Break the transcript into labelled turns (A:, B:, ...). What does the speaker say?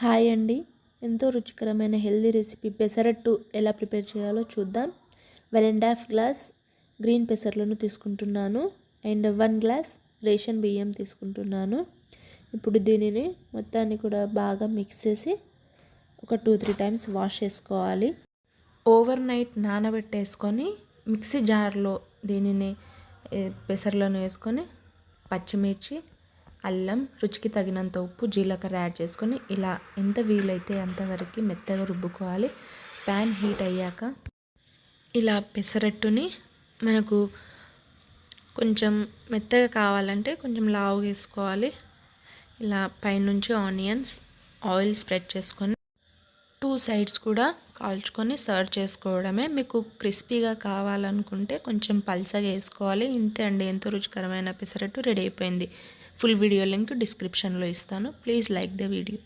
A: Hi అండి. ఎంతో రుచికరమైన హెల్దీ రెసిపీ పెసరట్టు ఎలా ప్రిపేర్ చేయాలో చూద్దాం. One and half glass green పెసర్లను తీసుకుంటున్నాను. అండ్ వన్ గ్లాస్ రేషన్ బియ్యం తీసుకుంటున్నాను. ఇప్పుడు దీనిని మొత్తాన్ని కూడా బాగా మిక్స్ చేసి ఒక టూ త్రీ టైమ్స్ వాష్ చేసుకోవాలి. ఓవర్ నైట్ నానబెట్టేసుకొని మిక్సీ జార్లో దీనిని పెసర్లను వేసుకొని పచ్చిమిర్చి అల్లం రుచికి తగినంత ఉప్పు జీలకర్ర యాడ్ చేసుకొని ఇలా ఎంత వీలైతే అంతవరకు మెత్తగా రుబ్బుకోవాలి. ప్యాన్ హీట్ అయ్యాక ఇలా పెసరట్టుని మనకు కొంచెం మెత్తగా కావాలంటే కొంచెం లావు వేసుకోవాలి. ఇలా పైనుంచి ఆనియన్స్ ఆయిల్ స్ప్రెడ్ చేసుకొని టూ సైడ్స్ కూడా కాల్చుకొని సర్వ్ చేసుకోవడమే. మీకు క్రిస్పీగా కావాలనుకుంటే కొంచెం పల్సగా వేసుకోవాలి. ఇంతే అండి. ఎంతో రుచికరమైన పెసరట్టు రెడీ అయిపోయింది. ఫుల్ వీడియో లింక్ డిస్క్రిప్షన్లో ఇస్తాను. Please like the video.